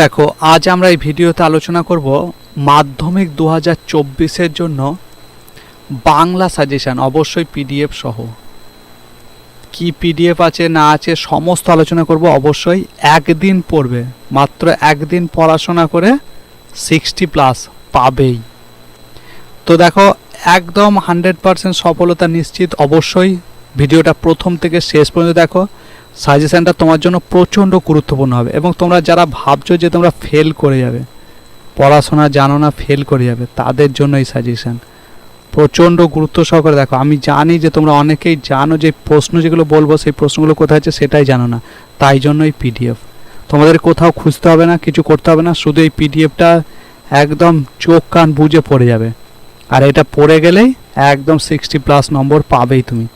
দেখো, আজ আমরা এই ভিডিওতে আলোচনা করব মাধ্যমিক দু হাজার চব্বিশের জন্য বাংলা সাজেশান, অবশ্যই পিডিএফ সহ। কি পিডিএফ আছে, না আছে, সমস্ত আলোচনা করব অবশ্যই। একদিন পড়বে, মাত্র একদিন পড়াশোনা করে সিক্সটি প্লাস পাবেই। তো দেখো, একদম হান্ড্রেড পারসেন্ট সফলতা নিশ্চিত। অবশ্যই ভিডিওটা প্রথম থেকে শেষ পর্যন্ত দেখো। সাজেশনটা তোমার জন্য প্রচণ্ড গুরুত্বপূর্ণ হবে এবং তোমরা যারা ভাবছ যে তোমরা ফেল করে যাবে, পড়াশোনা জানো না ফেল করে যাবে, তাদের জন্য এই সাজেশান প্রচণ্ড গুরুত্ব সহকারে দেখো, আমি জানি যে তোমরা অনেকেই জানো যে প্রশ্ন যেগুলো বলব, সেই প্রশ্নগুলো কোথায় আছে সেটাই জানো না। তাই জন্য এই পিডিএফ তোমাদের কোথাও খুঁজতে হবে না, কিছু করতে হবে না, শুধু এই পিডিএফটা একদম চোখ কান বুঝে পড়ে যাবে। আর এটা পড়ে গেলেই একদম সিক্সটি প্লাস নম্বর পাবেই তুমি।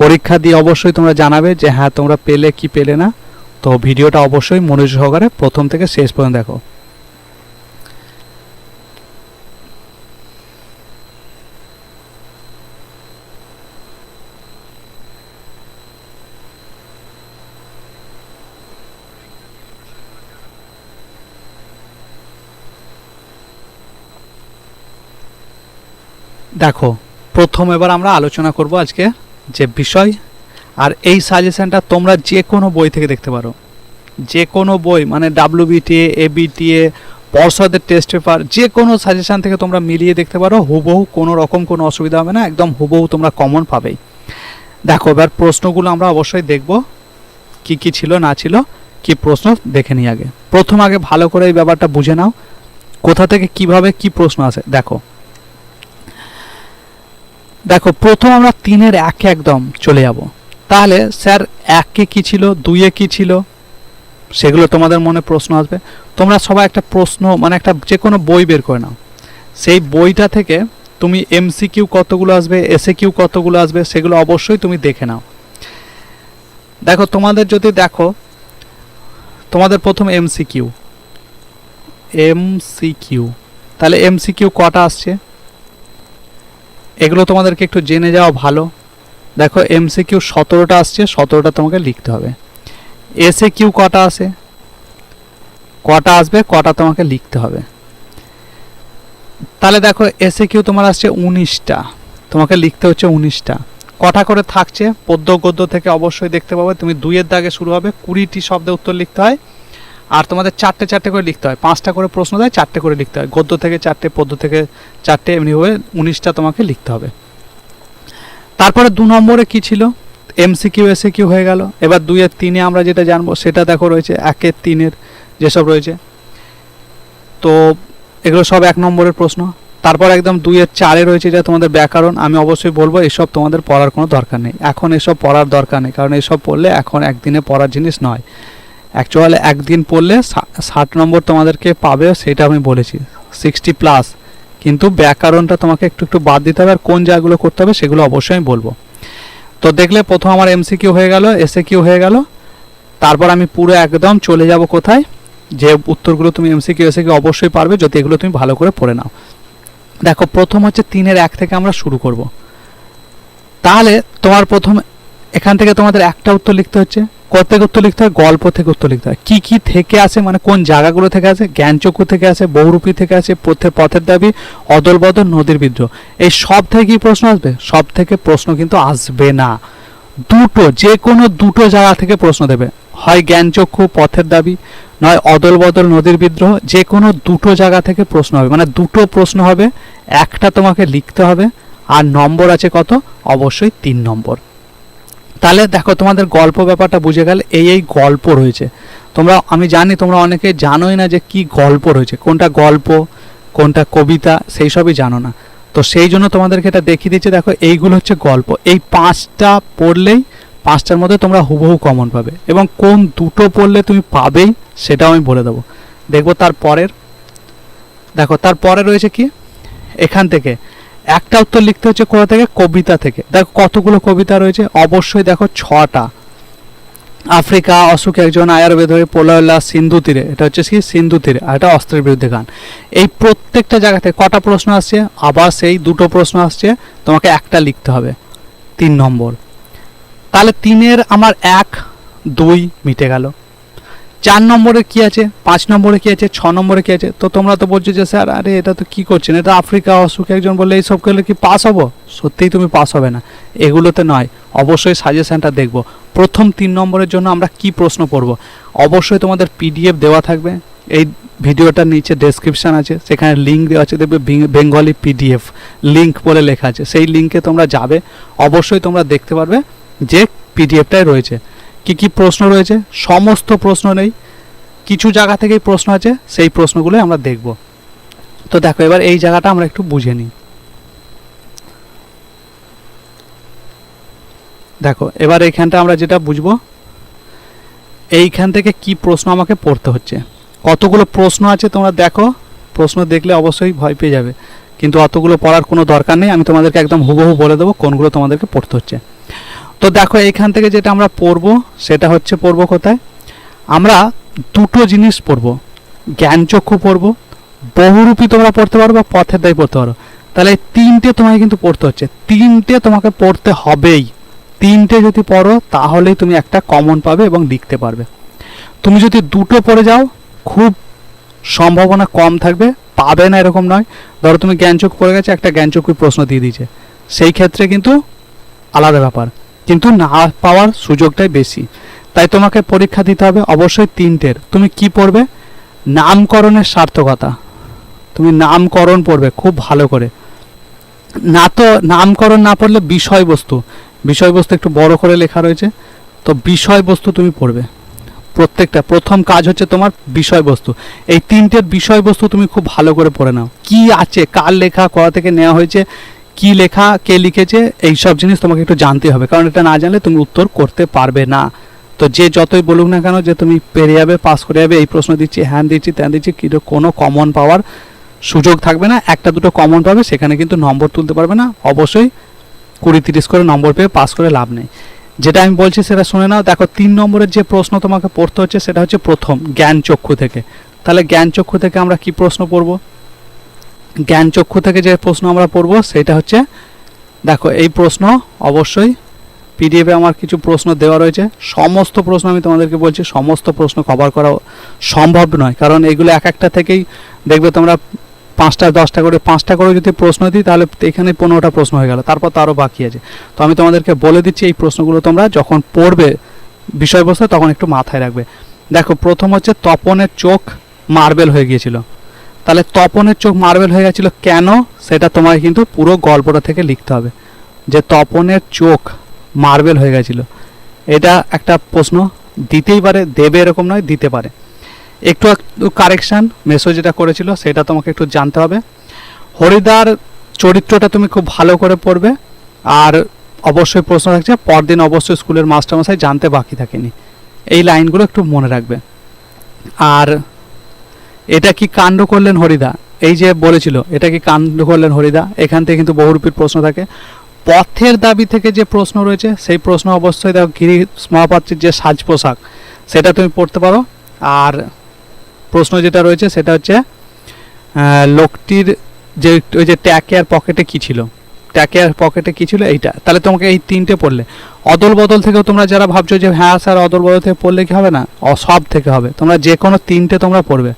পরীক্ষা দিয়ে অবশ্যই তোমরা জানাবে যে হ্যাঁ তোমরা পেলে কি পেলে না। তো ভিডিওটা অবশ্যই মনোযোগ সহকারে প্রথম থেকে শেষ পর্যন্ত দেখো। দেখো, প্রথম এবার আমরা আলোচনা করব আজকে যে বিষয় আর এই সাজেশনটা তোমরা যে কোনো বই থেকে দেখতে পারো। যে কোনো বই মানে ডাব্লিউবিটিএ এবিটিএ পর্ষদের টেস্ট পেপার যে কোনো সাজেশন থেকে তোমরা মিলিয়ে দেখতে পারো, হুবহু কোনো রকম কোনো অসুবিধা হবে না, একদম হুবহু তোমরা কমন পাবেই। দেখো, এবার প্রশ্নগুলো আমরা অবশ্যই দেখব, কি কি ছিল, না ছিল, কি প্রশ্ন দেখে নিই আগে। প্রথম আগে ভালো করে এই ব্যাপারটা বুঝে নাও, কোথা থেকে কীভাবে কি প্রশ্ন আছে দেখো দেখো, প্রথম আমরা তিনের একে একদম চলে যাব। তাহলে স্যার, একে কি ছিল? দুইয়ে কি ছিল? সেগুলো তোমাদের মনে প্রশ্ন আসবে। তোমরা সবাই একটা প্রশ্ন মানে একটা যে কোনো বই বের করে নাও। সেই বইটা থেকে তুমি এমসিকিউ কতগুলো আসবে এসএ কিউ কতগুলো আসবে, সেগুলো অবশ্যই তুমি দেখে নাও। দেখো, তোমাদের যদি দেখো, তোমাদের প্রথম এমসিকিউ এমসিকিউ তাহলে এমসিকিউ কটা আসছে? এগুলো তোমাদেরকে একটু জেনে যাওয়া ভালো। দেখো এমসি কিউ সতেরোটা আসছে, সতেরোটা তোমাকে লিখতে হবে। এসে কিউ কটা আসে কটা আসবে, কটা তোমাকে লিখতে হবে। তাহলে দেখো এসে কিউ তোমার আসছে উনিশটা। তোমাকে লিখতে হচ্ছে উনিশটা। কটা করে থাকছে? পদ্য গদ্য থেকে অবশ্যই দেখতে পাবে। তুমি দুইয়ের দাগে শুরু হবে, কুড়িটি শব্দে উত্তর লিখতে হয়। আর তোমাদের চারটে চারটে করে লিখতে হয়। পাঁচটা করে প্রশ্ন দেয়, চারটে করে লিখতে হয়। গদ্য থেকে চারটে, পদ্য থেকে চারটে এমনিভাবে উনিশটা তোমাকে লিখতে হবে। তারপরে দু নম্বরে কি ছিল? এমসিকিউ এসে কিউ হয়ে গেল। এবার দুইয়ের তিনে আমরা যেটা জানব, সেটা দেখো রয়েছে, একের তিনের যেসব রয়েছে। তো এগুলো সব এক নম্বরের প্রশ্ন। তারপর একদম দুইয়ের চারে রয়েছে যা তোমাদের ব্যাকরণ। আমি অবশ্যই বলব, এসব তোমাদের পড়ার কোনো দরকার নেই। এখন এসব পড়ার দরকার নেই, কারণ এসব পড়লে এখন একদিনে পড়ার জিনিস নয়। অ্যাকচুয়ালি একদিন পড়লে ষাট নম্বর তোমাদেরকে পাবে, সেটা আমি বলেছি। সিক্সটি প্লাস কিন্তু ব্যাকরণটা তোমাকে একটু একটু বাদ দিতে হবে আর কোন জায়গাগুলো করতে হবে সেগুলো অবশ্যই আমি বলব। তো দেখলে প্রথম আমার এমসি কিউ হয়ে গেল এসএ কিউ হয়ে গেল। তারপর আমি পুরো একদম চলে যাব কোথায়? যে উত্তরগুলো তুমি এমসি কিউ এসে কিউ অবশ্যই পারবে, যদি এগুলো তুমি ভালো করে পড়ে নাও। দেখো, প্রথম হচ্ছে তিনের এক থেকে আমরা শুরু করব। তাহলে তোমার প্রথম এখান থেকে তোমাদের একটা উত্তর লিখতে হচ্ছে। কত থেকে উত্তর লিখতে হয়? গল্প থেকে উত্তর লিখতে হয়। কি কি থেকে আসে? মানে কোন জায়গাগুলো থেকে আসে? জ্ঞানচক্ষু থেকে আসে, বহুরূপী থেকে আসে, পথের পথের দাবি, অদল বদল, নদীর বিদ্রোহ। এই সব থেকে কি প্রশ্ন আসবে? সব থেকে প্রশ্ন কিন্তু আসবে না। দুটো যে কোনো দুটো জায়গা থেকে প্রশ্ন দেবে। হয় জ্ঞানচক্ষু, পথের দাবি, নয় অদল বদল, নদীর বিদ্রোহ যে কোনো দুটো জায়গা থেকে প্রশ্ন হবে। মানে দুটো প্রশ্ন হবে, একটা তোমাকে লিখতে হবে, আর নম্বর আছে কত? অবশ্যই তিন নম্বর। তাহলে দেখো তোমাদের গল্প ব্যাপারটা বুঝে গেলে এই এই গল্প রয়েছে। তোমরা, আমি জানি তোমরা অনেকে জানোই না যে কি গল্প রয়েছে। কোনটা গল্প, কোনটা কবিতা, সেই সবই জানো না। তো সেই জন্য তোমাদেরকে এটা দেখিয়ে দিচ্ছে, দেখো এইগুলো হচ্ছে গল্প। এই পাঁচটা পড়লেই পাঁচটার মধ্যে তোমরা হুবহু কমন পাবে এবং কোন দুটো পড়লে তুমি পাবেই সেটাও আমি বলে দেবো। দেখব তার পরের দেখো তারপরে রয়েছে কি? এখান থেকে একটা উত্তর লিখতে হচ্ছে কোথা থেকে? কবিতা থেকে। দেখো কতগুলো কবিতা রয়েছে। অবশ্যই দেখো ছটা। আফ্রিকা, অশোক একজন আয়ারবেদ হয়ে পোলাল্লা সিন্ধু তীরে। এটা হচ্ছে কি? সিন্ধু তীরে। আর এটা অস্ত্রের বিরুদ্ধে গান। এই প্রত্যেকটা জায়গা থেকে কটা প্রশ্ন আসছে? আবার সেই দুটো প্রশ্ন আসছে। তোমাকে একটা লিখতে হবে। তিন নম্বর। তাহলে তিনের আমার এক, দুই মিটে গেল। চার নম্বরে কি আছে? পাঁচ নম্বরে কি আছে? ছ নম্বরে কি আছে? তো তোমরা তো বলছো যে, স্যার, আরে এটা তো কি করছেন? এটা আফ্রিকা অসুখ একজন বললে এইসব করলে কি পাস হব? সত্যিই তুমি পাস হবে না। এগুলোতে নয়। অবশ্যই সাজেশনটা দেখব। প্রথম তিন নম্বরের জন্য আমরা কি প্রশ্ন পড়ব অবশ্যই তোমাদের পিডিএফ দেওয়া থাকবে। এই ভিডিওটার নিচে ডেসক্রিপশন আছে। সেখানে লিঙ্ক দেওয়া আছে। দেখবে বেঙ্গলি পিডিএফ লিঙ্ক বলে লেখা আছে। সেই লিঙ্কে তোমরা যাবে। অবশ্যই তোমরা দেখতে পারবে যে পিডিএফটাই রয়েছে। কি কি প্রশ্ন রয়েছে? সমস্ত প্রশ্ন নেই। কিছু জায়গা থেকেই প্রশ্ন আছে, সেই প্রশ্নগুলো আমরা দেখব। তো দেখো, এবার এই জায়গাটা আমরা একটু বুঝে নিই। দেখো, এবার এইখানটা আমরা যেটা বুঝব, এইখান থেকে কি প্রশ্ন আমাকে পড়তে হচ্ছে? কতগুলো প্রশ্ন আছে, তোমরা দেখো। প্রশ্ন দেখলে অবশ্যই ভয় পেয়ে যাবে। কিন্তু অতগুলো পড়ার কোনো দরকার নেই। আমি তোমাদেরকে একদম হুবহু বলে দেবো কোনগুলো তোমাদেরকে পড়তে হচ্ছে। তো দেখো, এইখান থেকে যেটা আমরা পড়ব, সেটা হচ্ছে পড়ব কোথায়? আমরা দুটো জিনিস পড়ব। জ্ঞানচক্ষু পড়ব। বহুরূপী তোমরা পড়তে পারো বা পথের দায় পড়তে পারো। তাহলে তিনটে তোমাকে কিন্তু পড়তে হচ্ছে। তিনটে তোমাকে পড়তে হবেই। তিনটে যদি পড়ো, তাহলেই তুমি একটা কমন পাবে এবং লিখতে পারবে। তুমি যদি দুটো পড়ে যাও, খুব সম্ভাবনা কম থাকবে। পাবে না এরকম নয়। ধরো তুমি জ্ঞানচক্ষু পড়ে গেছে, একটা জ্ঞানচক্ষু প্রশ্ন দিয়ে দিয়েছে। সেই ক্ষেত্রে কিন্তু আলাদা ব্যাপার। কিন্তু না পাওয়ার সুযোগটাই বেশি। তাই তোমাকে পরীক্ষা দিতে হবে অবশ্যই তিনটের। তুমি কি পড়বে? নামকরণের সার্থকতা। তুমি নামকরণ পড়বে খুব ভালো করে। না তো, নামকরণ না পড়লে বিষয়বস্তু বিষয়বস্তু একটু বড় করে লেখা রয়েছে, তো বিষয়বস্তু তুমি পড়বে। প্রত্যেকটা, প্রথম কাজ হচ্ছে তোমার বিষয়বস্তু। এই তিনটের বিষয়বস্তু তুমি খুব ভালো করে পড়ে নাও। কি আছে, কার লেখা কোথা থেকে নেওয়া হয়েছে কি লেখা, কে লিখেছে এই সব জিনিস তোমাকে একটু জানতে হবে। কারণ এটা না জানলে তুমি উত্তর করতে পারবে না। তো যে যতই বলুক না কেন যে তুমি পেরে যাবে পাস করে যাবে, এই প্রশ্ন দিচ্ছি, হ্যান দিচ্ছি, ত্যান দিচ্ছি কিন্তু কোনো কমন পাওয়ার সুযোগ থাকবে না। একটা দুটো কমন পাবে, সেখানে কিন্তু নম্বর তুলতে পারবে না। অবশ্যই কুড়ি তিরিশ করে নম্বর পেয়ে পাস করে লাভ নেই। যেটা আমি বলছি সেটা শুনে নাও। দেখো, তিন নম্বরের যে প্রশ্ন তোমাকে পড়তে হচ্ছে, সেটা হচ্ছে প্রথম জ্ঞান চক্ষু থেকে। তাহলে জ্ঞান চক্ষু থেকে আমরা কি প্রশ্ন পড়ব? জ্ঞান চক্ষু থেকে যে প্রশ্ন আমরা পড়ব, সেটা হচ্ছে, দেখো, এই প্রশ্ন অবশ্যই পিডিএফে আমার কিছু প্রশ্ন দেওয়া রয়েছে। সমস্ত প্রশ্ন আমি তোমাদেরকে বলছি, সমস্ত প্রশ্ন কভার করা সম্ভব নয়। কারণ এগুলো এক একটা থেকেই দেখবে তোমরা পাঁচটা, দশটা করে, পাঁচটা করে যদি প্রশ্ন দিই, তাহলে এখানে পনেরোটা প্রশ্ন হয়ে গেল। তারপর তো আরও বাকি আছে। তো আমি তোমাদেরকে বলে দিচ্ছি, এই প্রশ্নগুলো তোমরা যখন পড়বে বিষয়বস্তু, তখন একটু মাথায় রাখবে। দেখো, প্রথম হচ্ছে তপনের চোখ মার্বেল হয়ে গিয়েছিল। তাহলে তপনের চোখ মার্বেল হয়ে গেছিল। কেন? সেটা তোমাকে কিন্তু পুরো গল্পটা থেকে লিখতে হবে। যে তপনের চোখ মার্বেল হয়ে গেছিল। এটা একটা প্রশ্ন। দিতেই পারে, দেবে এরকম নয়, দিতে পারে। একটু একটু কারেকশান মেসো যেটা করেছিল, সেটা তোমাকে একটু জানতে হবে। হরিদার চরিত্রটা তুমি খুব ভালো করে পড়বে। আর অবশ্যই প্রশ্ন থাকছে, পরদিন অবশ্যই স্কুলের মাস্টারমশাই জানতে বাকি থাকেনি। এই লাইনগুলো একটু মনে রাখবে। আর এটা কি কাণ্ড করলেন হরিদা? এই যে বলেছিল, এটা কি কাণ্ড করলেন হরিদা? এখান থেকে কিন্তু বহুরূপীর প্রশ্ন থাকে। পথের দাবি থেকে যে প্রশ্ন রয়েছে, সেই প্রশ্ন অবশ্যই দেখো, গিরি মহাপাত্রের যে সাজ পোশাক, সেটা তুমি পড়তে পারো। আর প্রশ্ন যেটা রয়েছে, সেটা হচ্ছে লোকটির যে ওই যে ট্যাকে আর পকেটে কি ছিল? ট্যাকে আর পকেটে কি ছিল? এইটা। তাহলে তোমাকে এই তিনটে পড়লে। অদল বদল থেকেও তোমরা যারা ভাবছ যে হ্যাঁ স্যার, অদল বদল থেকে পড়লে কি হবে না? সব থেকে হবে। তোমরা যে কোনো তিনটে তোমরা পড়বে।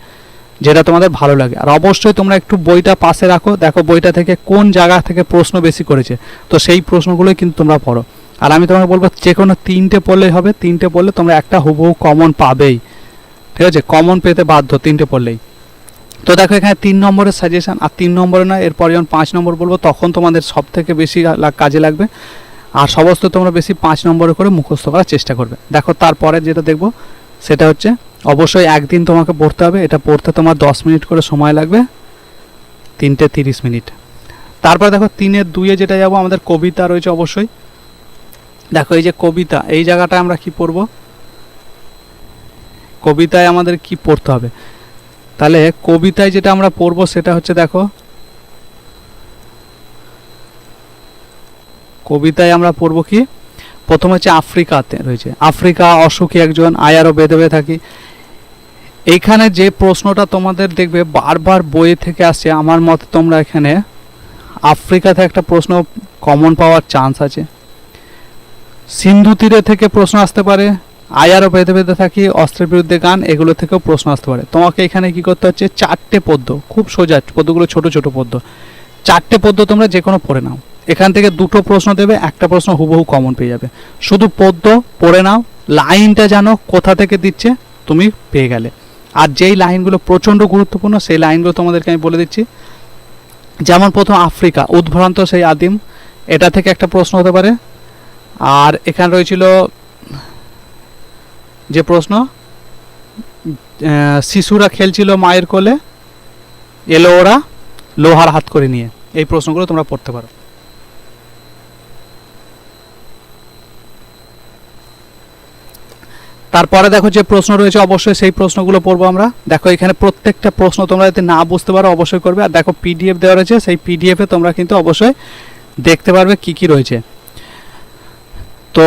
যেটা তোমাদের ভালো লাগে। আর অবশ্যই তোমরা একটু বইটা পাশে রাখো। দেখো বইটা থেকে কোন জায়গা থেকে প্রশ্ন বেশি করেছে। তো সেই প্রশ্নগুলোই কিন্তু তোমরা পড়ো। আর আমি তোমাকে বলব, যে কোনো তিনটে পড়লেই হবে। তিনটে পড়লে তোমরা একটা হুবহু কমন পাবেই। ঠিক আছে? কমন পেতে বাধ্য তিনটে পড়লেই। তো দেখো, এখানে তিন নম্বরের সাজেশান আর তিন নম্বরে নয়, এরপর যখন পাঁচ নম্বর বলব, তখন তোমাদের সব থেকে বেশি কাজে লাগবে। আর সমস্ত তোমরা বেশি পাঁচ নম্বরে করে মুখস্থ করার চেষ্টা করবে। দেখো, তারপরে যেটা দেখব, সেটা হচ্ছে অবশ্যই একদিন তোমাকে পড়তে হবে। এটা পড়তে তোমার দশ মিনিট করে সময় লাগবে। তিনটে তিরিশ মিনিট। তারপর দেখো, তিনের দুইয়ে যেটা যাব, আমাদের কবিতা রয়েছে অবশ্যই। দেখো, এই যে কবিতা, এই জায়গাটায় আমরা কি পড়ব? কবিতায় আমাদের কি পড়তে হবে? তাহলে কবিতায় যেটা আমরা পড়ব, সেটা হচ্ছে দেখো, কবিতায় আমরা পড়ব কি? প্রথম হচ্ছে আফ্রিকাতে রয়েছে। আফ্রিকা অসুখী একজন, আয়ারও বেঁধে বেঁধে থাকি। এইখানে যে প্রশ্নটা তোমাদের দেখবে, বারবার বইয়ে থেকে আসছে, আমার মতে তোমরা এখানে আফ্রিকাতে একটা প্রশ্ন কমন পাওয়ার চান্স আছে। সিন্ধু তীরে থেকে প্রশ্ন আসতে পারে আয়ারও পেতে পেতে থাকি, অস্ত্রের বিরুদ্ধে গান, এগুলো থেকেও প্রশ্ন আসতে পারে। তোমাকে এখানে কি করতে হচ্ছে? চারটে পদ্য, খুব সোজা, পদ্যগুলো ছোট ছোট পদ্য। চারটে পদ্য তোমরা যে কোনো পড়ে নাও। এখান থেকে দুটো প্রশ্ন দেবে, একটা প্রশ্ন হুবহু কমন পেয়ে যাবে। শুধু পদ্য পড়ে নাও, লাইনটা জানো কোথা থেকে দিচ্ছে, তুমি পেয়ে গেলে। আর যেই লাইনগুলো প্রচণ্ড গুরুত্বপূর্ণ, সেই লাইনগুলো তোমাদেরকে আমি বলে দিচ্ছি। যেমন প্রথম আফ্রিকা, উদ্ভ্রান্ত সেই আদিম, এটা থেকে একটা প্রশ্ন হতে পারে। আর এখানে রয়েছিল যে প্রশ্ন শিশুরা খেলছিল মায়ের কোলে, এলো ওরা লোহার হাত করে নিয়ে। এই প্রশ্নগুলো তোমরা পড়তে পারো। তারপরে দেখো যে প্রশ্ন রয়েছে, অবশ্যই সেই প্রশ্নগুলো পড়ব আমরা। দেখো, এখানে প্রত্যেকটা প্রশ্ন তোমরা যদি না বুঝতে পারো, অবশ্যই করবে। আর দেখো পিডিএফ দেওয়া রয়েছে, সেই পিডিএফে তোমরা কিন্তু অবশ্যই দেখতে পারবে কি কি রয়েছে। তো,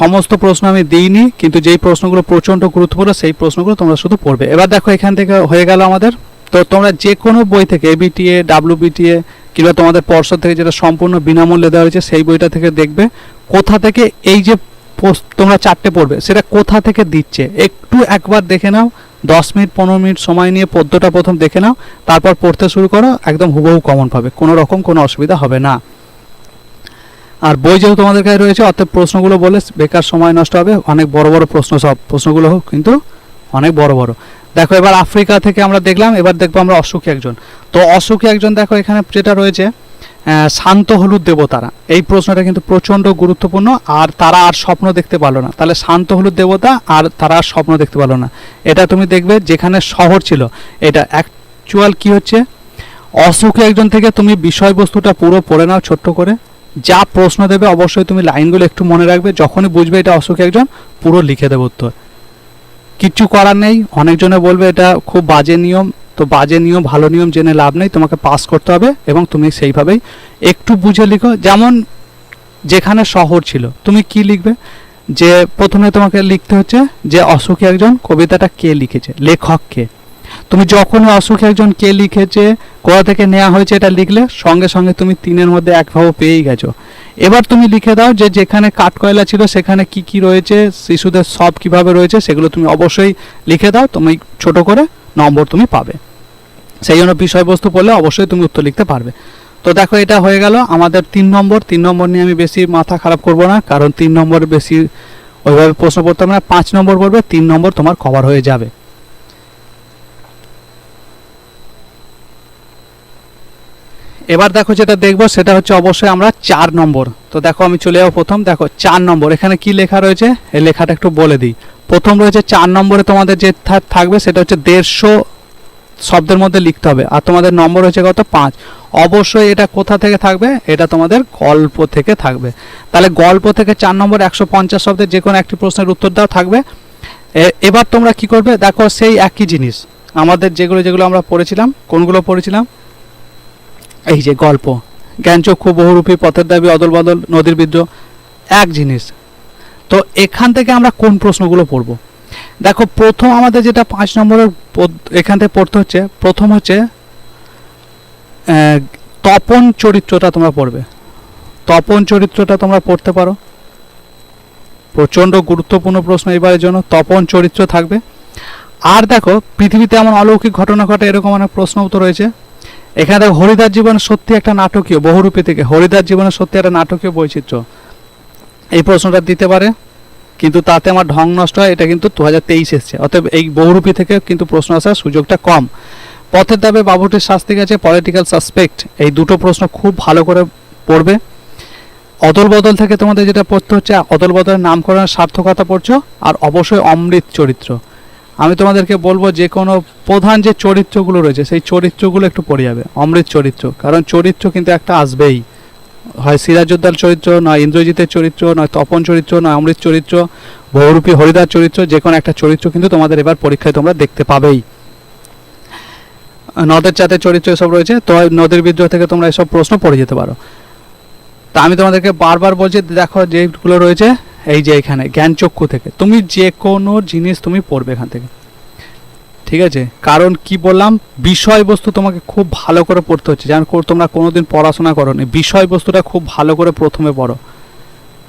সমস্ত প্রশ্ন আমি দিইনি, কিন্তু যেই প্রশ্নগুলো প্রচণ্ড গুরুত্বপূর্ণ, সেই প্রশ্নগুলো তোমরা শুধু পড়বে। এবার দেখো, এখান থেকে হয়ে গেল আমাদের। তো, তোমরা যে কোনো বই থেকে এ বিটিএ এবিটিএ ডাব্লিউবিটিএ কিংবা তোমাদের পর্ষদ থেকে যেটা সম্পূর্ণ বিনামূল্যে দেওয়া হয়েছে সেই বইটা থেকে দেখবে। কোথা থেকে এই যে তোমরা চারটে পড়বে, সেটা কোথা থেকে দিচ্ছে? একটু একবার দেখে নাও, দশ মিনিট, পনেরো মিনিট সময় নিয়ে পদ্যটা প্রথম দেখে নাও, তারপর পড়তে শুরু করো, একদম হুবহু কমন পাবে, কোনো রকম কোনো অসুবিধা হবে না। আর বই যেহেতু তোমাদের কাছে রয়েছে অর্থাৎ প্রশ্নগুলো বলে বেকার সময় নষ্ট হবে, অনেক বড় বড় প্রশ্ন সব, প্রশ্নগুলো হোক, কিন্তু অনেক বড় বড়। দেখো, এবার আফ্রিকা থেকে আমরা দেখলাম, এবার দেখব আমরা অসুখী একজন। তো অসুখী একজন দেখো এখানে যেটা রয়েছে শান্ত হলুদ দেবতারা। এই প্রশ্নটা কিন্তু প্রচণ্ড গুরুত্বপূর্ণ, আর তারা আর স্বপ্ন দেখতে পারল না। তাহলে শান্ত হলুদ দেবতা আর তারা আর স্বপ্ন দেখতে পারল না। এটা তুমি দেখবে যেখানে শহর ছিল। এটা অ্যাকচুয়াল কি হচ্ছে? অসুখী একজন থেকে তুমি বিষয়বস্তুটা পুরো পড়ে নাও ছোট্ট করে। যা প্রশ্ন দেবে অবশ্যই তুমি লাইনগুলো একটু মনে রাখবে। যখনই বুঝবে এটা অসুখী একজন পুরো লিখে দেবে উত্তর। কিচ্ছু করার নেই। অনেকজনে বলবে এটা খুব বাজে নিয়ম। তো বাজে নিয়ম, ভালো নিয়ম জেনে লাভ নেই, তোমাকে পাস করতে হবে এবং তুমি সেইভাবেই একটু বুঝে লিখো। যেমন যেখানে শহর ছিল, তুমি কি লিখবে? যে প্রথমে তোমাকে লিখতে হচ্ছে যে অসুখী একজন কবিতাটা কে লিখেছে, লেখক কে? তুমি যখন অসুখী একজন কে লিখেছে, কোথা থেকে নেওয়া হয়েছে এটা লিখলে সঙ্গে সঙ্গে তুমি তিনের মধ্যে এক ভাব পেয়েই গেছো। এবার তুমি লিখে দাও যে যেখানে কাঠকয়লা ছিল, সেখানে কি কি রয়েছে, শিশুদের সব কীভাবে রয়েছে, সেগুলো তুমি অবশ্যই লিখে দাও, তুমি ছোট করে নম্বর তুমি পাবে। সেই জন্য বিষয়বস্তু পড়লে অবশ্যই তুমি উত্তর লিখতে পারবে। তো দেখো, এটা হয়ে গেল আমাদের তিন নম্বর। তিন নম্বর নিয়ে আমি বেশি মাথা খারাপ করব না, কারণ তিন নম্বর বেশি ওইভাবে প্রশ্ন পড়তে না। পাঁচ নম্বর পড়বে তিন নম্বর তোমার কভার হয়ে যাবে। এবার দেখো, যেটা দেখব, সেটা হচ্ছে অবশ্যই আমরা চার নম্বর। তো দেখো, আমি চলে যাব প্রথম। দেখো, চার নম্বর। এখানে কি লেখা রয়েছে? এই লেখাটা একটু বলে দিই। প্রথম রয়েছে চার নম্বরে তোমাদের যে থাকবে, সেটা হচ্ছে দেড়শো শব্দের মধ্যে লিখতে হবে। আর তোমাদের নম্বর হচ্ছে কত? পাঁচ। অবশ্যই এটা কোথা থেকে থাকবে? এটা তোমাদের গল্প থেকে থাকবে। তাহলে গল্প থেকে চার নম্বর একশো পঞ্চাশ শব্দের যে কোনো একটি প্রশ্নের উত্তর দাও থাকবে। এবার তোমরা কি করবে? দেখো, সেই একই জিনিস। আমাদের যেগুলো যেগুলো আমরা পড়েছিলাম, কোনগুলো পড়েছিলাম? এই যে গল্প। জ্ঞানচক্ষু, বহুরূপী, পথের দাবি, অদল বদল, নদীর বিদ্রোহ, এক জিনিস। তো এখান থেকে আমরা কোন প্রশ্নগুলো পড়ব? দেখো, প্রথম আমাদের যেটা পাঁচ নম্বরের এখান থেকে পড়তে হচ্ছে, প্রথম হচ্ছে তপন চরিত্রটা তোমরা পড়বে। তপন চরিত্রটা তোমরা পড়তে পারো। প্রচণ্ড গুরুত্বপূর্ণ প্রশ্ন এবারের জন্য, তপন চরিত্র থাকবে। আর দেখো, পৃথিবীতে এমন অলৌকিক ঘটনা ঘটে, এরকম অনেক প্রশ্ন উত্তর রয়েছে। এখানে দেখো হরিদার জীবন সত্যি একটা নাটকীয়, বহুরূপী থেকে হরিদার জীবনে সত্যি একটা নাটকীয় বৈচিত্র্য। এই প্রশ্নটা দিতে পারে। কিন্তু তাতে আমার ঢং নষ্ট হয়, এটা কিন্তু দু হাজার তেইশ এসছে। অতএব এই বহুরূপী থেকে কিন্তু প্রশ্ন আসার সুযোগটা কম। পথের দাবে বাবুটির শাস্তি গেছে পলিটিক্যাল সাসপেক্ট এই দুটো প্রশ্ন খুব ভালো করে পড়বে। অদল বদল থেকে তোমাদের যেটা পড়তে হচ্ছে, অদল বদলের নামকরণের সার্থকতা পড়ছো, আর অবশ্যই অমৃত চরিত্র। আমি তোমাদেরকে বলব, যে কোনো প্রধান যে চরিত্রগুলো রয়েছে, সেই চরিত্রগুলো একটু পড়ে যাবে, অমৃত চরিত্র। কারণ চরিত্র কিন্তু একটা আসবেই। হয় সিরাজউদ্দার চরিত্র, নয় ইন্দ্রজিতের চরিত্র, নয় তপন চরিত্র, নয় অমৃত চরিত্র, বহুরূপী হরিদার চরিত্র, যে কোনো একটা চরিত্র কিন্তু তোমাদের এবার পরীক্ষায় তোমরা দেখতে পাবেই। নদের চাঁদের চরিত্র এসব রয়েছে, তো নদীর বিদ্রোহ থেকে তোমরা এসব প্রশ্ন পড়ে যেতে পারো। তা আমি তোমাদেরকে বারবার বলছি, দেখো যেগুলো রয়েছে, এই যে এখানে, জ্ঞানচক্ষু থেকে। তুমি যে কোনো জিনিস তুমি পড়বে এখান থেকে। ঠিক আছে? কারণ কি বললাম? বিষয়বস্তু তোমাকে খুব ভালো করে পড়তে হচ্ছে। কো- তোমরা কোনোদিন পড়াশোনা করো নি বিষয়বস্তুটা খুব ভালো করে প্রথমে পড়ো।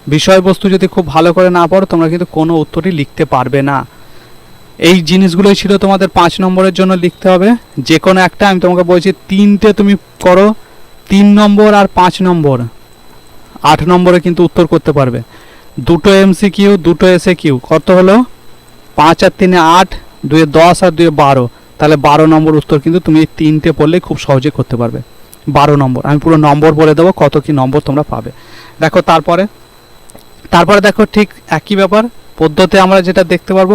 বিষয়বস্তু যদি খুব ভালো করে না পড়ো, তোমরা কিন্তু কোনো উত্তরই লিখতে পারবে না। এই জিনিসগুলোই ছিল তোমাদের পাঁচ নম্বরের জন্য লিখতে হবে। যে কোনো একটা আমি তোমাকে বলছি, তিনটে তুমি করো, তিন নম্বর আর পাঁচ নম্বর। আট নম্বরে কিন্তু উত্তর করতে পারবে। দুটো এমসি কিউ দুটো এসে কিউ কত হলো? পাঁচ আর তিনে আট দুয়ে দশ আর দুয়ে বারো, তাহলে বারো নম্বর উত্তর কিন্তু তুমি এই তিনটে পড়লে খুব সহজে করতে পারবে। বারো নম্বর, আমি পুরো নম্বর বলে দেবো, কত কি নম্বর তোমরা পাবে। দেখো তারপরে তারপরে দেখো ঠিক একই ব্যাপার পদ্ধতি আমরা যেটা দেখতে পারব,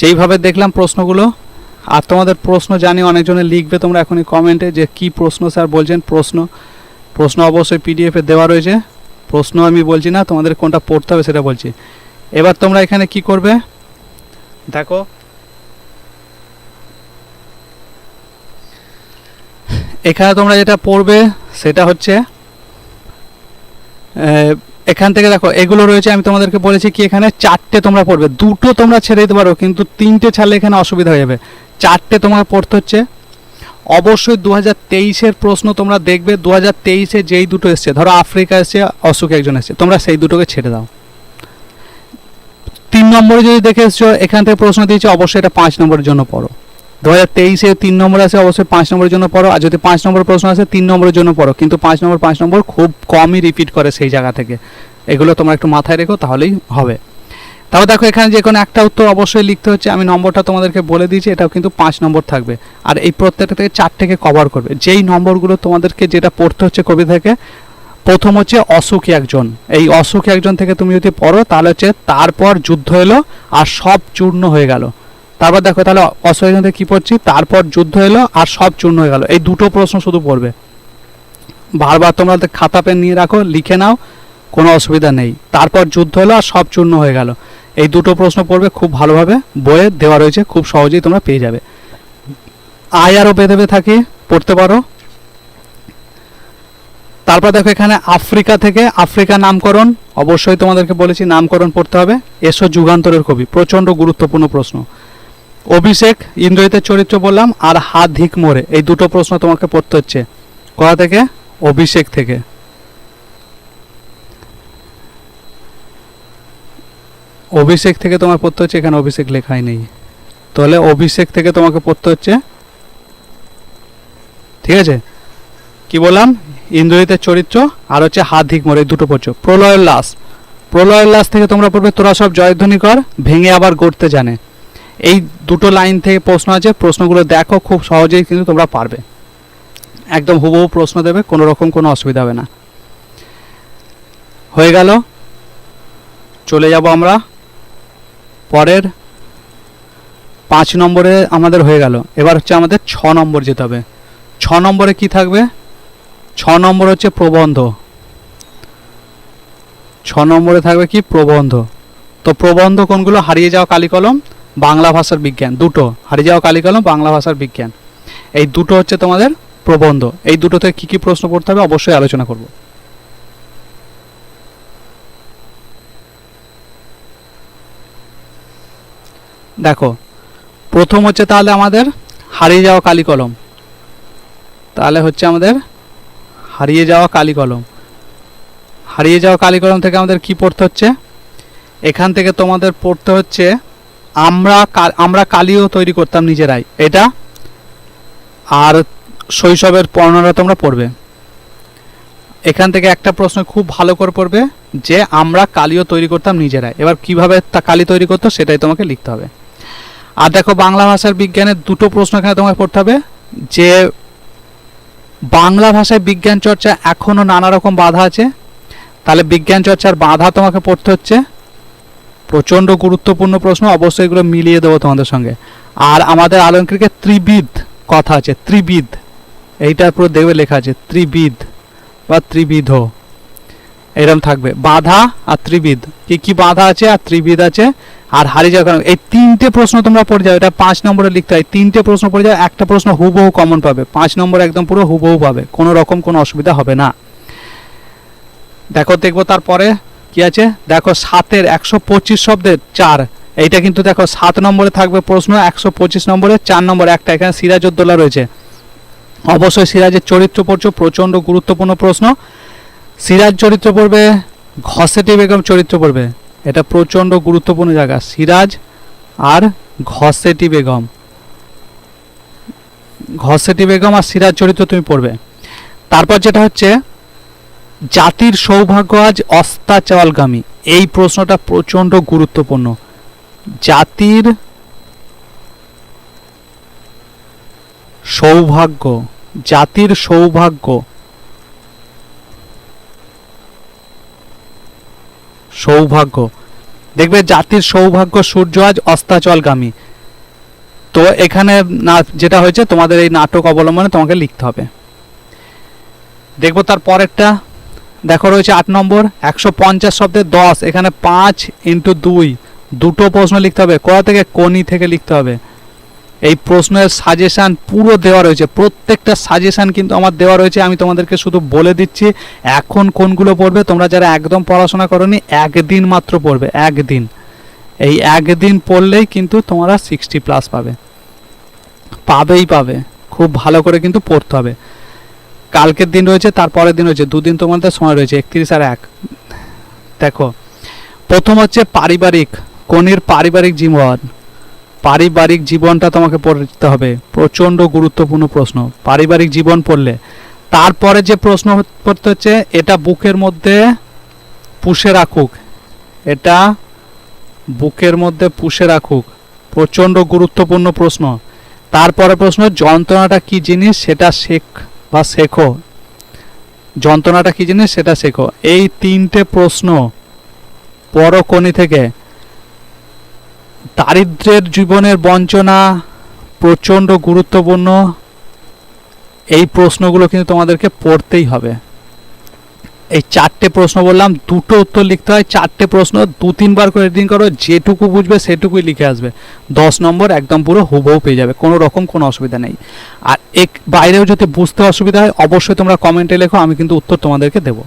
যেইভাবে দেখলাম প্রশ্নগুলো, আর তোমাদের প্রশ্ন জানি, অনেকজনে লিখবে তোমরা এখনই কমেন্টে যে কি প্রশ্ন স্যার বলছেন, প্রশ্ন প্রশ্ন অবশ্যই পিডিএফে দেওয়া রয়েছে। প্রশ্ন আমি বলছি না, তোমাদের কোনটা পড়তে হবে সেটা বলছি। এবার তোমরা এখানে কি করবে? দেখো। এখানে তোমরা যেটা পড়বে, সেটা হচ্ছে এখান থেকে দেখো, এগুলো রয়েছে, আমি তোমাদেরকে বলেছি কি এখানে চারটে তোমরা পড়বে। দুটো তোমরা ছেড়ে দিতে পারো, কিন্তু তিনটে ছাড়লে এখানে অসুবিধা হয়ে যাবে। চারটে তোমাকে পড়তে হচ্ছে। অবশ্যই দু হাজার তেইশের প্রশ্ন তোমরা দেখবে। দু হাজার তেইশে যেই দুটো এসছে, ধরো আফ্রিকা এসছে, অসুখ একজন এসছে, তোমরা সেই দুটোকে ছেড়ে দাও। তিন নম্বরে যদি দেখে এসছো, এখান থেকে প্রশ্ন দিয়েছে, অবশ্যই এটা পাঁচ নম্বরের জন্য পড়ো। দু হাজার তেইশে তিন নম্বর আছে, অবশ্যই পাঁচ নম্বরের জন্য পড়ো। আর যদি পাঁচ নম্বর প্রশ্ন আসে, তিন নম্বরের জন্য পড়ো। কিন্তু পাঁচ নম্বর পাঁচ নম্বর খুব কমই রিপিট করে সেই জায়গা থেকে। এগুলো তোমরা একটু মাথায় রেখো, তাহলেই হবে। তারপর দেখো, এখানে যে কোনো একটা উত্তর অবশ্যই লিখতে হচ্ছে। আমি নম্বরটা তোমাদেরকে বলে দিয়েছি, এটাও কিন্তু পাঁচ নম্বর থাকবে। আর এই প্রত্যেকটা থেকে চারটেকে কভার করবে। যেই নম্বরগুলো তোমাদেরকে যেটা পড়তে হচ্ছে কবি থেকে প্রথম হচ্ছে অসুখী একজন। এই অসুখী একজন থেকে তুমি যদি পড়ো, তাহলে হচ্ছে তারপর যুদ্ধ এলো আর সব চূর্ণ হয়ে গেল। তারপর দেখো, তাহলে অসুখী একজন থেকে কী পড়ছি? তারপর যুদ্ধ এলো আর সব চূর্ণ হয়ে গেল। এই দুটো প্রশ্ন শুধু পড়বে। বারবার তোমরা খাতা পেন নিয়ে রাখো, লিখে নাও, কোনো অসুবিধা নেই। তারপর যুদ্ধ হলো আর সব চূর্ণ হয়ে গেল। এই দুটো প্রশ্ন পড়বে খুব ভালোভাবে। বইয়ে দেওয়া রয়েছে, খুব সহজেই তোমরা পেয়ে যাবে। আয় আরও বেঁধে বেঁধে থাকি, পড়তে পারো। তারপর দেখো এখানে আফ্রিকা থেকে আফ্রিকা নামকরণ। অবশ্যই তোমাদেরকে বলেছি নামকরণ পড়তে হবে। এসো যুগান্তরের কবি, প্রচণ্ড গুরুত্বপূর্ণ প্রশ্ন। অভিষেক, ইন্দ্রজিতের চরিত্র বললাম, আর হাত ধিক মোড়ে। এই দুটো প্রশ্ন তোমাকে পড়তে হচ্ছে। কোথা থেকে? অভিষেক থেকে। অভিষেক থেকে তোমার পড়তে হচ্ছে, এখানে অভিষেক লেখাই নেই। তাহলে অভিষেক থেকে তোমাকে পড়তে হচ্ছে, ঠিক আছে? কি বললাম? ইন্দ্রজিতের চরিত্র আর হচ্ছে হাত মোড়ে এই দুটো পড়ছো প্রলয়ের লাশ। প্রলয়ের লাশ থেকে তোমরা পড়বে, তোরা সব জয়ধ্বনি কর ভেঙে আবার গড়তে জানে। এই দুটো লাইন থেকে প্রশ্ন আছে, প্রশ্নগুলো দেখো, খুব সহজেই কিন্তু তোমরা পারবে। একদম হুবহু প্রশ্ন দেবে, কোনো রকম কোনো অসুবিধা হবে না। হয়ে গেল। চলে যাব আমরা। পরের পাঁচ নম্বরে আমাদের হয়ে গেল। এবার হচ্ছে আমাদের ছ নম্বর যেতে হবে। ছ নম্বরে কি থাকবে? ছ নম্বর হচ্ছে প্রবন্ধ। ছ নম্বরে থাকবে কি? প্রবন্ধ। তো প্রবন্ধ কোনগুলো? হারিয়ে যাওয়া কালিকলম, বাংলা ভাষার বিজ্ঞান। দুটো। হারিয়ে যাওয়া কালিকলম, বাংলা ভাষার বিজ্ঞান। এই দুটো হচ্ছে তোমাদের প্রবন্ধ। এই দুটোতে কি কি প্রশ্ন করতে হবে অবশ্যই আলোচনা করব। দেখো, প্রথম হচ্ছে তাহলে আমাদের হারিয়ে যাওয়া কালি কলম তাহলে হচ্ছে আমাদের হারিয়ে যাওয়া কালি কলম। হারিয়ে যাওয়া কালি কলম থেকে আমাদের কি পড়তে হচ্ছে? এখান থেকে তোমাদের পড়তে হচ্ছে, আমরা আমরা কালিও তৈরি করতাম নিজেরাই। এটা আর শৈশবের পড়ানোরা তোমরা পড়বে। এখান থেকে একটা প্রশ্ন খুব ভালো করে পড়বে, যে আমরা কালিও তৈরি করতাম নিজেরাই। এবার কীভাবে তা কালি তৈরি করতো সেটাই তোমাকে লিখতে হবে। আর দেখো বাংলা ভাষার বিজ্ঞানের দুটো প্রশ্ন এখানে তোমাকে পড়তে হবে, যে বাংলা ভাষায় বিজ্ঞান চর্চা এখনও নানা রকম বাধা আছে। তাহলে বিজ্ঞান চর্চার বাধা তোমাকে পড়তে হচ্ছে? প্রচণ্ড গুরুত্বপূর্ণ প্রশ্ন, অবশ্যই এগুলো মিলিয়ে দেবো তোমাদের সঙ্গে। আর আমাদের আলঙ্কৃকে ত্রিবিদ কথা আছে ত্রিবিদ এইটার পুরো দেখবে লেখা আছে ত্রিবিদ বা ত্রিবিধ। এরকম থাকবে। বাধা আর ত্রিবিদ কি কি বাধা আছে আর ত্রিবিদ আছে? আর হারিয়ে যাওয়ার কারণ এই তিনটে প্রশ্ন তোমরা পড়ে যাও। এটা পাঁচ নম্বরে লিখতে হয়। তিনটে প্রশ্ন পড়ে যাও, একটা প্রশ্ন হুবহু কমন পাবে। পাঁচ নম্বর একদম পুরো হুবহু পাবে। কোনো রকম কোনো অসুবিধা হবে না। দেখো, দেখব তারপরে কি আছে? দেখো, সাতের একশো পঁচিশ শব্দের চার। এইটা কিন্তু দেখো, সাত নম্বরে থাকবে প্রশ্ন, একশো পঁচিশ নম্বরে চার নম্বরে একটা। এখানে সিরাজউদ্দৌলা রয়েছে। অবশ্যই সিরাজের চরিত্র পড়ছো, প্রচণ্ড গুরুত্বপূর্ণ প্রশ্ন। সিরাজ চরিত্র পড়বে ঘসেটি বেগম চরিত্র পড়বে। এটা প্রচণ্ড গুরুত্বপূর্ণ জায়গা, সিরাজ আর ঘসেটি বেগম। ঘসেটি বেগম আর সিরাজ চরিত্র তুমি পড়বে। তারপর যেটা হচ্ছে, জাতির সৌভাগ্য আজ অস্তাচলগামী। এই প্রশ্নটা প্রচণ্ড গুরুত্বপূর্ণ। জাতির সৌভাগ্য জাতির সৌভাগ্য সৌভাগ্য। দেখবে জাতির সৌভাগ্য সূর্য আজ অস্তাচলগামী। তো এখানে না, যেটা হয়েছে, তোমাদের এই নাটক অবলম্বনে তোমাকে লিখতে হবে। দেখব তার পরেরটা। দেখো রয়েছে আট নম্বর, একশো পঞ্চাশ শব্দে দশ, এখানে পাঁচ ইন্টু দুই, দুটো প্রশ্ন লিখতে হবে। কোথা থেকে? কোনি থেকে লিখতে হবে। এই প্রশ্নের সাজেশান পুরো দেওয়া রয়েছে। প্রত্যেকটা সাজেশান কিন্তু আমার দেওয়া রয়েছে। আমি তোমাদেরকে শুধু বলে দিচ্ছি, এখন কোনগুলো পড়বে? তোমরা যারা একদম পড়াশোনা করনি, একদিন মাত্র পড়বে, একদিন। এই একদিন পড়লেই কিন্তু তোমরা সিক্সটি প্লাস পাবে। পাবেই পাবে। খুব ভালো করে কিন্তু পড়তে হবে। কালকের দিন রয়েছে, তারপরের দিন রয়েছে। দুদিন তোমাদের সময় রয়েছে, একত্রিশ আর এক। দেখো, প্রথম হচ্ছে পারিবারিক কনির পারিবারিক জীবন। পারিবারিক জীবনটা তোমাকে পড়তে হবে। প্রচণ্ড গুরুত্বপূর্ণ প্রশ্ন। পারিবারিক জীবন পড়লে। তারপরে যে প্রশ্ন পড়তে হচ্ছে, এটা বুকের মধ্যে পুষে রাখুক। এটা বুকের মধ্যে পুষে রাখুক। প্রচণ্ড গুরুত্বপূর্ণ প্রশ্ন। তারপরে প্রশ্ন, যন্ত্রণাটা কি জিনিস, সেটা শেখ বা শেখো। যন্ত্রণাটা কি জিনিস, সেটা শেখো। এই তিনটে প্রশ্ন পরকণি থেকে দারিদ্রের জীবনের বঞ্চনা প্রচণ্ড গুরুত্বপূর্ণ। এই প্রশ্নগুলো কিন্তু তোমাদেরকে পড়তেই হবে। এই চারটে প্রশ্ন বললাম, দুটো উত্তর লিখতে হয়, চারটে প্রশ্ন দু তিনবার করে রিডিং করো, যেটুকু বুঝবে সেটুকুই লিখে আসবে। দশ নম্বর একদম পুরো হুবহু পেয়ে যাবে, কোনো রকম কোনো অসুবিধা নেই। আর এক, বাইরেও যদি বুঝতে অসুবিধা হয়, অবশ্যই তোমরা কমেন্টে লেখো, আমি কিন্তু উত্তর তোমাদেরকে দেবো।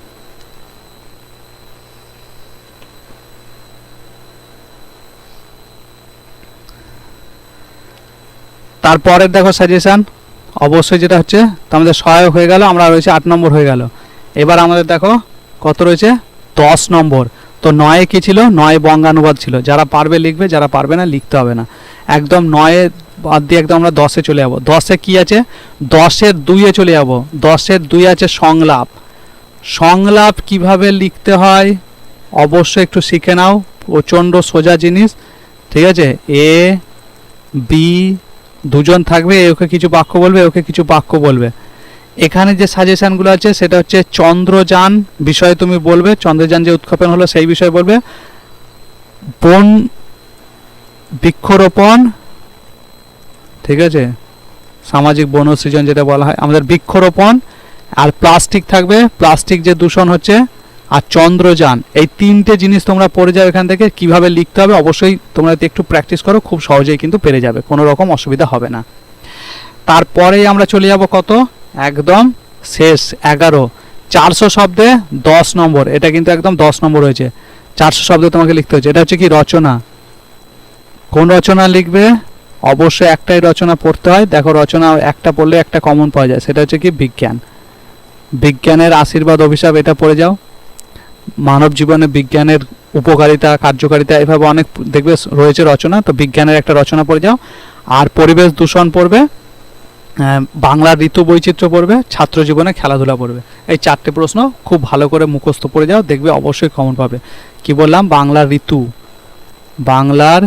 তারপরের দেখো সাজেশন অবশ্যই যেটা হচ্ছে তো আমাদের সহায়ক হয়ে গেল, আমরা রয়েছে আট নম্বর হয়ে গেল। এবার আমাদের দেখো কত রয়েছে? দশ নম্বর। তো নয়ে কি ছিল? নয় বঙ্গানুবাদ ছিল। যারা পারবে লিখবে, যারা পারবে না লিখতে হবে না। একদম নয়ে বাদ দিয়ে একদম আমরা দশে চলে যাব। দশে কি আছে? দশের দুইয়ে চলে যাব। দশের দুই আছে সংলাপ। সংলাপ কীভাবে লিখতে হয়? অবশ্যই একটু শিখে নাও। প্রচণ্ড সোজা জিনিস। ঠিক আছে? এ বি দুজন থাকবে ওকে কিছু বাক্য বলবে ওকে কিছু বাক্য বলবে। এখানে যে সাজেশনগুলো আছে, সেটা হচ্ছে চন্দ্রযান বিষয়ে তুমি বলবে, চন্দ্রযান যে উৎক্ষেপণ হলো সেই বিষয়ে বলবে। বন বৃক্ষরোপণ, ঠিক আছে? সামাজিক বনসৃজন যেটা বলা হয়, আমাদের বৃক্ষরোপণ, আর প্লাস্টিক থাকবে, প্লাস্টিক যে দূষণ হচ্ছে আর চন্দ্রযান, এই তিনটে জিনিস তোমরা পড়ে যাও এখান থেকে, কীভাবে লিখতে হবে, অবশ্যই তোমরা একটু প্র্যাকটিস করো, খুব সহজেই কিন্তু পেরে যাবে, কোনো রকম অসুবিধা হবে না। তারপরেই আমরা চলে যাব কত? একদম শেষ, এগারো। চারশো শব্দে দশ নম্বর, এটা কিন্তু একদম দশ নম্বর হয়েছে। চারশো শব্দে তোমাকে লিখতে হচ্ছে এটা হচ্ছে কি রচনা? কোন রচনা লিখবে? অবশ্যই একটাই রচনা পড়তে হয়। দেখো, রচনা একটা পড়লে একটা কমন পাওয়া যায়, সেটা হচ্ছে কি বিজ্ঞান। বিজ্ঞানের আশীর্বাদ, অভিশাপ, এটা পড়ে যাও। মানব জীবনে বিজ্ঞানের উপকারিতা, কার্যকারিতা এভাবে অনেক দেখবে রয়েছে রচনা, তো বিজ্ঞানের একটা রচনা পড়ে যাও। আর পরিবেশ দূষণ পড়বে বাংলার ঋতু বৈচিত্র্য পড়বে, ছাত্র জীবনে খেলাধুলা পড়বে। এই চারটে প্রশ্ন খুব ভালো করে মুখস্থ পড়ে যাও, দেখবে অবশ্যই কমন পাবে। কি বললাম? বাংলার ঋতু। বাংলার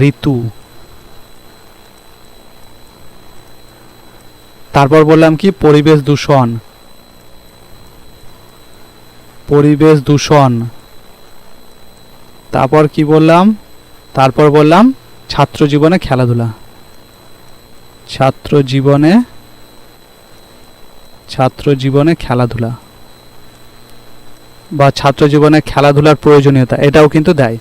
ঋতু। তারপর বললাম কি? পরিবেশ দূষণ। পরিবেশ দূষণ। তারপর কি বললাম? তারপর বললাম ছাত্র জীবনে খেলাধুলা। ছাত্র জীবনে ছাত্র জীবনে খেলাধুলা। বা ছাত্র জীবনে খেলাধুলার প্রয়োজনীয়তা, এটাও কিন্তু দেয়।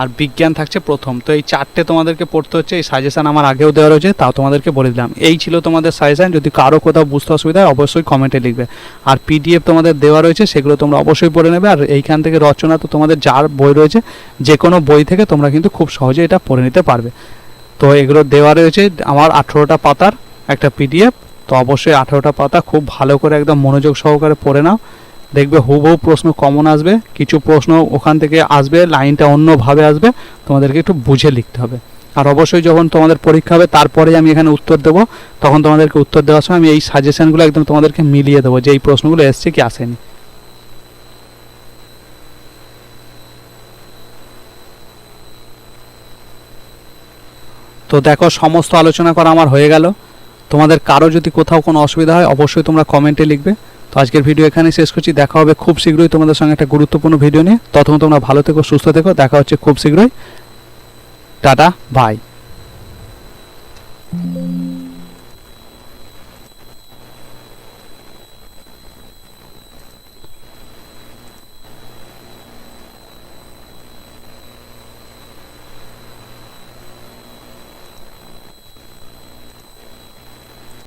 আর বিজ্ঞান থাকছে প্রথম। তো এই চারটে তোমাদেরকে পড়তে হচ্ছে, এই সাজেশান আমার আগেও দেওয়া রয়েছে, তাও তোমাদেরকে বলে দিলাম। এই ছিল তোমাদের সাজেশান যদি কারও কোথাও বুঝতে অসুবিধা হয়, অবশ্যই কমেন্টে লিখবে। আর পিডিএফ তোমাদের দেওয়া রয়েছে, সেগুলো তোমরা অবশ্যই পড়ে নেবে, আর এইখান থেকে রচনা তো তোমাদের যার বই রয়েছে যে কোনো বই থেকে তোমরা কিন্তু খুব সহজে এটা পড়ে নিতে পারবে। তো এগুলো দেওয়া রয়েছে, আমার আঠেরোটা পাতার একটা পিডিএফ তো অবশ্যই আঠেরোটা পাতা খুব ভালো করে একদম মনোযোগ সহকারে পড়ে নাও। দেখবে হুবহু প্রশ্ন কমন আসবে, কিছু প্রশ্ন ওখান থেকে আসবে লাইনটা অন্যভাবে আসবে, তোমাদেরকে একটু বুঝে লিখতে হবে। আর অবশ্যই যখন তোমাদের পরীক্ষা হবে তারপরে আমি এখানে উত্তর দেবো, তখন তোমাদেরকে উত্তর দেওয়ার সময় আমি এই সাজেশনগুলো একদম তোমাদেরকে মিলিয়ে দেবো, যে এই প্রশ্নগুলো এসছে কি আসেনি। তো দেখো, সমস্ত আলোচনা করা আমার হয়ে গেল। তোমাদের কারও যদি কোথাও কোনো অসুবিধা হয়, অবশ্যই তোমরা কমেন্টে লিখবে। তো আজকের ভিডিও এখানে শেষ করছি। দেখা হবে খুব শীঘ্রই তোমাদের সঙ্গে একটা গুরুত্বপূর্ণ ভিডিও নিয়ে। ততক্ষণ তোমরা ভালো থেকো, সুস্থ থেকো। দেখা হচ্ছে খুব শীঘ্রই। Tata bye